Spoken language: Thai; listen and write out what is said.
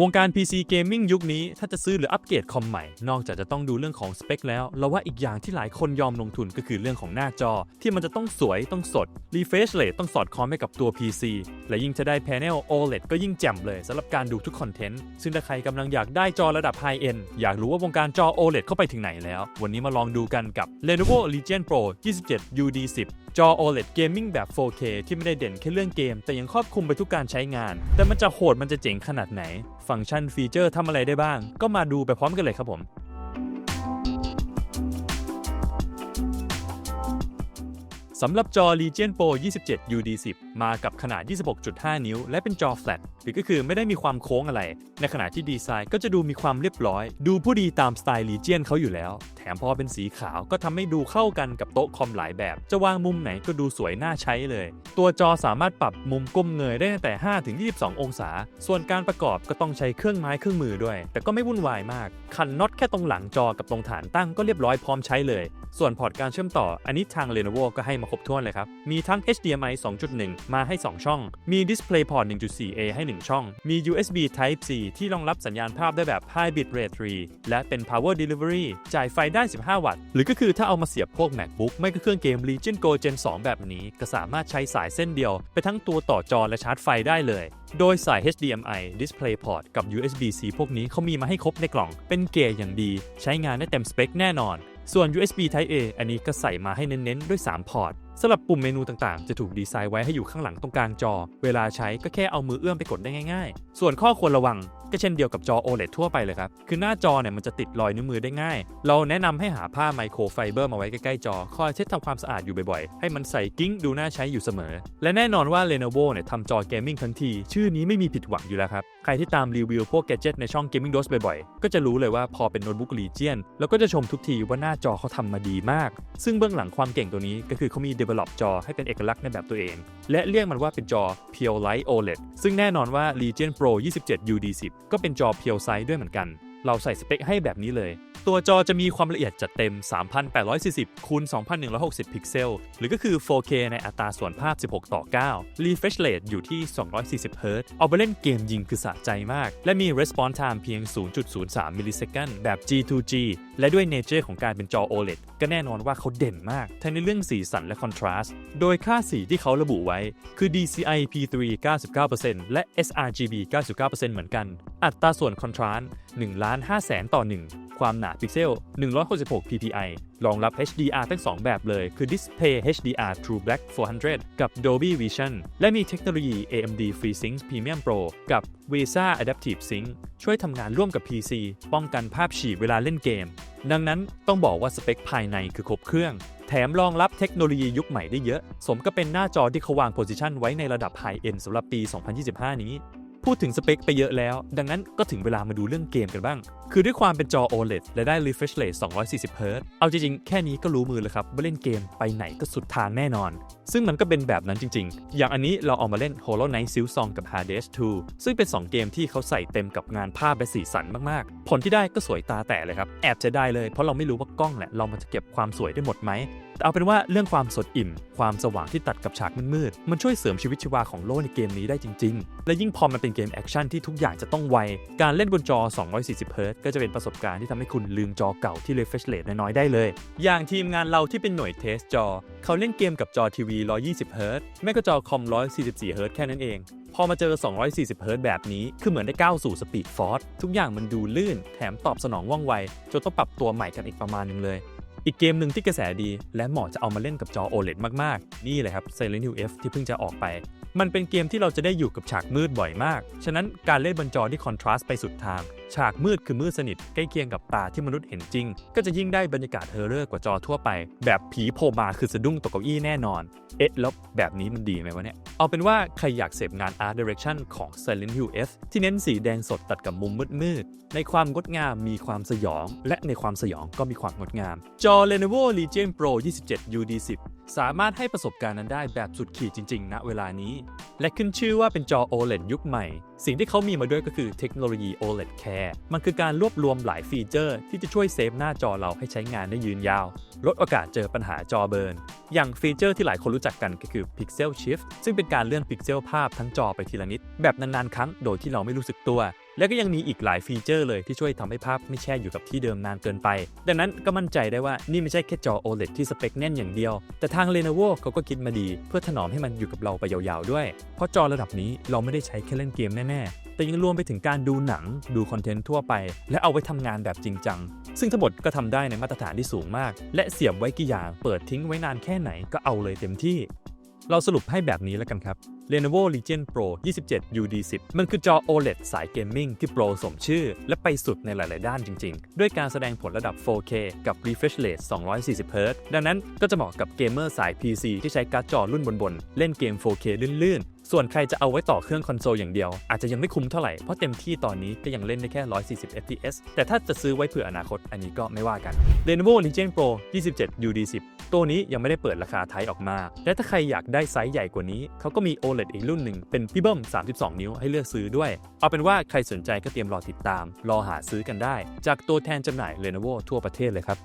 วงการ PC Gaming ยุคนี้ ถ้าจะซื้อหรืออัปเกรดคอมใหม่ นอกจากจะต้องดูเรื่องของสเปคแล้ว เราว่าอีกอย่างที่หลายคนยอมลงทุนก็คือเรื่องของหน้าจอ ที่มันจะต้องสวยต้องสด refresh rate ต้องสอดคล้องไปกับตัว PC และยิ่งจะได้ panel OLED ก็ยิ่งแจ่มเลยสำหรับการดูทุกคอนเทนต์ ซึ่งถ้าใครกำลังอยากได้จอระดับ High End อยากรู้ว่าวงการจอ OLED เข้าไปถึงไหนแล้ว วันนี้มาลองดูกันกับ Lenovo Legion Pro 27 UD10 จอ OLED Gaming แบบ 4K ที่ไม่ได้เด่นแค่เรื่องเกม แต่ยังครอบคลุมไปทุกการใช้งาน แต่มันจะโหดมันจะเจ๋งขนาดไหน ฟังก์ชันฟีเจอร์ทำอะไรได้บ้าง ก็มาดูไปพร้อมกันเลยครับผม สำหรับจอ Legion Pro 27 UD10 มากับขนาด 26.5 นิ้ว และเป็นจอ flat หรือก็คือไม่ได้มีความโค้งอะไร ในขณะที่ดีไซน์ก็จะดูมีความเรียบร้อย ดูผู้ดีตามสไตล์ Legion เขาอยู่แล้ว แถมพอเป็นสีขาวก็ทำให้ดูเข้ากันกับโต๊ะคอมหลายแบบ จะวางมุมไหนก็ดูสวยน่าใช้เลย ตัวจอสามารถปรับมุมก้มเงยได้ตั้งแต่5ถึง22 องศา ส่วนการประกอบก็ต้องใช้เครื่องไม้เครื่องมือด้วย แต่ก็ไม่วุ่นวายมากขันน็อตแค่ตรงหลังจอกับตรงฐานตั้งก็เรียบร้อยพร้อมใช้เลย ส่วนพอร์ตการเชื่อมต่ออันนี้ทาง Lenovo ก็ให้มาครบถ้วนเลยครับ มีทั้ง HDMI 2.1 มาให้ 2 ช่อง มี DisplayPort 1.4a ให้ 1 ช่อง มี USB Type C ที่รองรับสัญญาณภาพได้แบบ High Bit Rate 3และเป็น Power Delivery จ่ายไฟได้ 15 วัตต์ หรือก็คือถ้าเอามาเสียบพวก MacBook ไม่ก็เครื่องเกม Legion Go Gen 2 แบบนี้ ก็สามารถใช้สายเส้นเดียว ไปทั้งตัวต่อจอและชาร์จไฟได้เลย โดยสาย HDMI DisplayPort กับ USB-C พวกนี้เขามีมาให้ครบในกล่อง เป็นเกรดอย่างดี ใช้งานได้เต็มสเปคแน่นอน ส่วน USB Type A อันนี้ก็ใส่มาให้เน้นๆ ด้วย 3 พอร์ต สำหรับปุ่มเมนูต่างๆ จะถูกดีไซน์ไว้ให้อยู่ข้างหลังตรงกลางจอ เวลาใช้ก็แค่เอามือเอื้อมไปกดได้ง่าย ๆ ส่วนข้อควรระวังก็เช่นเดียวกับจอ OLED ทั่วไปเลยครับ คือหน้าจอเนี่ยมันจะติดรอยนิ้วมือได้ง่าย เราแนะนำให้หาผ้าไมโครไฟเบอร์มาไว้ใกล้ๆจอ คอยเช็ดทำความสะอาดอยู่บ่อยๆ ให้มันใส่กิ้งดูน่าใช้อยู่เสมอ และแน่นอนว่า Lenovo เนี่ยทำจอเกมมิ่งทั้งที ชื่อนี้ไม่มีผิดหวังอยู่แล้วครับ ใครที่ตามรีวิวพวกแกจิตในช่อง Gaming Dose บ่อยๆ ก็จะรู้เลยว่าพอเป็นโน้ตบุ๊ก Legion แล้วก็จะชมทุกทีว่าหน้าจอเขาทำมาดีมาก ซึ่งเบื้องหลังความเก่งตัวนี้ก็คือเขามี develop จอให้เป็นเอกลักษณ์ในแบบตัวเอง และเรียกมันว่าเป็นจอ Pure Light OLED ซึ่งแน่นอนว่า Legion Pro 27 UD10 ก็เป็นจอ Pure Size ด้วยเหมือนกัน เราใส่สเปคให้แบบนี้เลย ตัวจอจะมีความละเอียดจัดเต็ม 3840คูณ2160 พิกเซล หรือก็คือ 4K ในอัตราส่วนภาพ 16 ต่อ 9 Refresh Rate อยู่ที่ 240 Hz เอาไปเล่นเกมยิงคือสะใจมาก และมี Response Time เพียง 0.03 มิลลิเซคันแบบ G2G และด้วย nature ของการเป็นจอ OLED ก็แน่นอนว่าเขาเด่นมาก ทั้งในเรื่องสีสันและ contrast โดยค่าสีที่เขาระบุไว้ คือ DCI P3 99%และ sRGB 99%เหมือนกัน อัตราส่วน contrast 1ล้าน5แสนต่อ 1 ความหนาพิกเซล 166 ppi รองรับ HDR ทั้ง 2 แบบเลย คือ Display HDR True Black 400 กับ Dolby Vision และมีเทคโนโลยี AMD FreeSync Premium Pro กับ VESA Adaptive Sync ช่วยทำงานร่วมกับ PC ป้องกันภาพฉีกเวลาเล่นเกม ดังนั้นต้องบอกว่าสเปคภายในคือครบเครื่อง แถมรองรับเทคโนโลยียุคใหม่ได้เยอะ สมก็เป็นหน้าจอที่เขาวางโพซิชันไว้ในระดับไฮเอ็นสำหรับปี 2025 นี้ พูดถึงสเปคไปเยอะแล้ว ดังนั้นก็ถึงเวลามาดูเรื่องเกมกันบ้าง คือด้วยความเป็นจอ OLED และได้ refresh rate 240 Hz เอาจริงๆ แค่นี้ก็รู้มือเลยครับว่าเล่นเกมไปไหนก็สุดทางแน่นอน ซึ่งมันก็เป็นแบบนั้นจริง ๆ อย่างอันนี้เราเอามาเล่น Hollow Knight s i l Song กับ Hades 2 ซึ่งเป็น 2 เกมที่เขาใส่เต็มกับงานภาพและสีสันมากๆ ผลที่ได้ก็สวยตาแตกเลยครับ แอบจะได้เลยเพราะเราไม่รู้ว่ากล้องแหละเรามันจะเก็บความสวยได้หมดไหมแต่เอาเป็นว่าเรื่องความสดอิ่ม ความสว่างที่ตัดกับฉากมืดๆมันช่วยเสริมชีวิตชีวาของโลกในเกมนี้ได้จริง ๆ และยิ่งพอมันเป็นเกมแอคชั่นที่ทุกอย่างจะต้องไว การเล่นบนจอ 240 Hz ก็จะเป็นประสบการณ์ที่ทำให้คุณลืมจอเก่าที่ refresh rate น้อยๆได้เลย อย่างทีมงานเราที่เป็นหน่วยเทสจอ เขาเล่นเกมกับจอทีวี 120 Hz แม่ก็จอคอม 144 Hz แค่นั้นเองพอมาเจอ 240 เฮิรตแบบนี้ คือเหมือนได้ก้าวสู่สปีดฟอร์สทุกอย่างมันดูลื่น แถมตอบสนองว่องไว จนต้องปรับตัวใหม่กันอีกประมาณนึงเลย อีกเกมหนึ่งที่กระแสดีและเหมาะจะเอามาเล่นกับจอ OLED มากๆ นี่เลยครับ Silent Hill F ที่เพิ่งจะออกไป มันเป็นเกมที่เราจะได้อยู่กับฉากมืดบ่อยมาก ฉะนั้นการเล่นบนจอที่คอนทราสต์ไปสุดทาง ฉากมืดคือมืดสนิทใกล้เคียงกับตาที่มนุษย์เห็นจริง ก็จะยิ่งได้บรรยากาศเฮอร์เรอร์กว่าจอทั่วไป แบบผีโผล่มาคือสะดุ้งตกเก้าอี้แน่นอน เอ๊ะแล้วแบบนี้มันดีไหมวะเนี่ย เอาเป็นว่าใครอยากเสพงาน Art Direction ของ Silent Hill F ที่เน้นสีแดงสดตัดกับมุมมืดๆ ในความงดงามมีความสยอง และในความสยองก็มีความงดงาม จอ Lenovo Legion Pro 27 UD10 สามารถให้ประสบการณ์นั้นได้แบบสุดขีดจริง ๆ ณ เวลานี้ และขึ้นชื่อว่าเป็นจอ OLED ยุคใหม่ สิ่งที่เขามีมาด้วยก็คือเทคโนโลยี OLED Care มันคือการรวบรวมหลายฟีเจอร์ ที่จะช่วยเซฟหน้าจอเราให้ใช้งานได้ยืนยาว ลดโอกาสเจอปัญหาจอเบิร์น อย่างฟีเจอร์ที่หลายคนรู้จักกันก็คือ Pixel Shift ซึ่งเป็นการเลื่อนพิกเซลภาพทั้งจอไปทีละนิด แบบนานๆ ครั้งโดยที่เราไม่รู้สึกตัว และก็ยังมีอีกหลายฟีเจอร์เลยที่ช่วยทำให้ภาพไม่แช่อยู่กับที่เดิมนานเกินไป ดังนั้นก็มั่นใจได้ว่านี่ไม่ใช่แค่จอ OLED ที่สเปคแน่นอย่างเดียว แต่ทาง Lenovo เขาก็คิดมาดี เพื่อถนอมให้มันอยู่กับเราไปยาวๆด้วย เพราะจอระดับนี้เราไม่ได้ใช้แค่เล่นเกมแน่ๆ แต่ยังรวมไปถึงการดูหนัง ดูคอนเทนต์ทั่วไป และเอาไว้ทำงานแบบจริงจัง ซึ่งทั้งหมดก็ทำได้ในมาตรฐานที่สูงมาก และเสียบไว้กี่อย่าง เปิดทิ้งไว้นานแค่ไหนก็เอาเลยเต็มที่ เราสรุปให้แบบนี้แล้วกันครับ Lenovo Legion Pro 27 UD10 มันคือจอ OLED สายเกมมิ่งที่โปรสมชื่อ และไปสุดในหลาย ๆ ด้านจริง ๆ ด้วยการแสดงผลระดับ 4K กับ refresh rate 240 Hz ดังนั้นก็จะเหมาะกับเกมเมอร์สาย PC ที่ใช้การ์ดจอรุ่นบน ๆ เล่นเกม 4K ลื่น ๆส่วนใครจะเอาไว้ต่อเครื่องคอนโซลอย่างเดียว อาจจะยังไม่คุ้มเท่าไหร่ เพราะเต็มที่ตอนนี้ก็ยังเล่นได้แค่ 140 fps แต่ถ้าจะซื้อไว้เผื่ออนาคต อันนี้ก็ไม่ว่ากัน Lenovo Legion Pro 27 UD10 ตัวนี้ยังไม่ได้เปิดราคาไทยออกมา และถ้าใครอยากได้ไซส์ใหญ่กว่านี้ เขาก็มี OLED อีกรุ่นหนึ่งเป็นพี่เบิ้ม 32 นิ้วให้เลือกซื้อด้วย เอาเป็นว่าใครสนใจก็เตรียมรอติดตาม รอหาซื้อกันได้ จากตัวแทนจำหน่าย Lenovo ทั่วประเทศเลยครับ